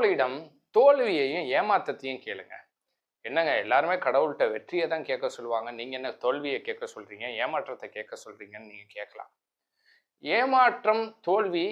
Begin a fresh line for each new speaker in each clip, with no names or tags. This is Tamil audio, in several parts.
கடவுளிடம் தோல்வியையும் ஏமாற்றத்தையும் கேளுங்க. என்னங்க எல்லாருமே கடவுள்கிட்ட வெற்றியை தான் கேட்க சொல்லுவாங்க. நீங்க என்ன தோல்வியை கேட்க சொல்றீங்க? ஏமாற்றத்தை கேட்க சொல்றீங்கன்னு நீங்க கேட்கலாம். ஏமாற்றம் தோல்வி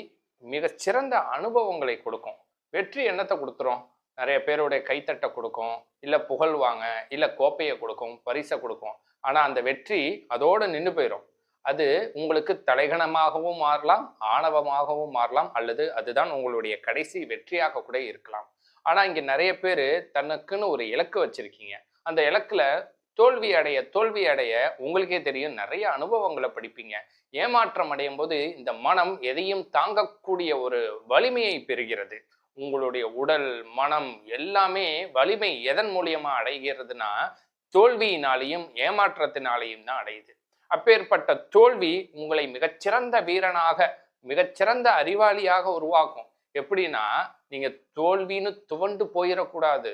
மிகச்சிறந்த அனுபவங்களை கொடுக்கும். வெற்றி என்னத்தை கொடுத்துரும்? நிறைய பேருடைய கைத்தட்டை கொடுக்கும். இல்லை புகழ்வாங்க இல்லை கோப்பையை கொடுக்கும் பரிசை கொடுக்கும். ஆனால் அந்த வெற்றி அதோடு நின்று போயிடும் அது உங்களுக்கு தலைகணமாகவும் மாறலாம் ஆணவமாகவும் மாறலாம் அல்லது அதுதான் உங்களுடைய கடைசி வெற்றியாக கூட இருக்கலாம். ஆனால் இங்கே நிறைய பேர் தனக்குன்னு ஒரு இலக்கு வச்சிருக்கீங்க. அந்த இலக்குல தோல்வி அடைய தோல்வி அடைய உங்களுக்கே தெரியும் நிறைய அனுபவங்களை படிப்பீங்க. ஏமாற்றம் அடையும் போது இந்த மனம் எதையும் தாங்கக்கூடிய ஒரு வலிமையை பெறுகிறது. உங்களுடைய உடல் மனம் எல்லாமே வலிமை எதன் மூலியமா அடைகிறதுனா தோல்வியினாலையும் ஏமாற்றத்தினாலையும் தான் அடையுது. அப்பேற்பட்ட தோல்வி உங்களை மிகச்சிறந்த வீரனாக மிகச்சிறந்த அறிவாளியாக உருவாக்கும். எப்படின்னா நீங்க தோல்வின்னு துவண்டு போயிடக்கூடாது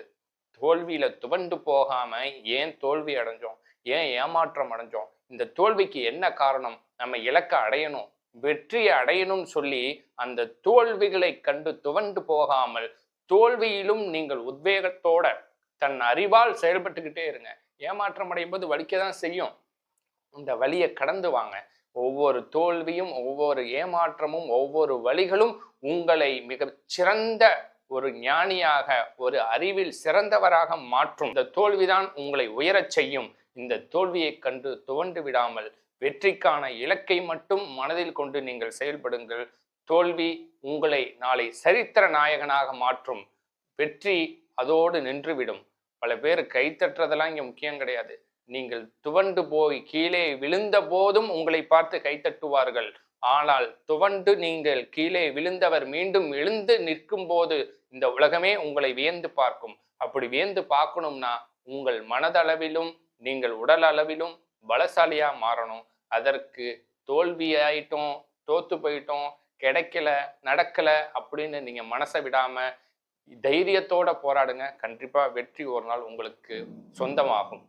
தோல்வியில துவண்டு போகாம ஏன் தோல்வி அடைஞ்சோம்? ஏன் ஏமாற்றம் அடைஞ்சோம்? இந்த தோல்விக்கு என்ன காரணம்? நம்ம இலக்கை அடையணும். வெற்றியை அடையணும்னு சொல்லி அந்த தோல்விகளை கண்டு துவண்டு போகாமல் தோல்வியிலும் நீங்கள் உத்வேகத்தோட தன் அறிவால் செயல்பட்டுக்கிட்டே இருங்க. ஏமாற்றம் அடையும் போது வலிக்க தான் செய்யும். இந்த வழியை கடந்து வாங்க. ஒவ்வொரு தோல்வியும் ஒவ்வொரு ஏமாற்றமும் ஒவ்வொரு வழிகளும் உங்களை மிக சிறந்த ஒரு ஞானியாக ஒரு அறிவில் சிறந்தவராக மாற்றும். இந்த தோல்விதான் உங்களை உயரச் செய்யும். இந்த தோல்வியை கண்டு துவண்டு விடாமல் வெற்றிக்கான இலக்கை மட்டும் மனதில் கொண்டு நீங்கள் செயல்படுங்கள். தோல்வி உங்களை நாளை சரித்திர நாயகனாக மாற்றும். வெற்றி அதோடு நின்றுவிடும் பல பேர் கைத்தட்டுறதெல்லாம் இங்கே முக்கியம் கிடையாது. நீங்கள் துவண்டு போய் கீழே விழுந்த போதும் உங்களை பார்த்து கைத்தட்டுவார்கள் ஆனால் துவண்டு நீங்கள் கீழே விழுந்தவர் மீண்டும் எழுந்து நிற்கும் போது இந்த உலகமே உங்களை வியந்து பார்க்கும். அப்படி வியந்து பார்க்கணும்னா உங்கள் மனதளவிலும் நீங்கள் உடல் அளவிலும் பலசாலியா மாறணும். அதற்கு தோல்வி ஆயிட்டோம் தோத்து போயிட்டோம் கிடைக்கல நடக்கல அப்படின்னு நீங்க மனசை விடாம தைரியத்தோட போராடுங்க. கண்டிப்பா வெற்றி ஒரு நாள் உங்களுக்கு சொந்தமாகும்.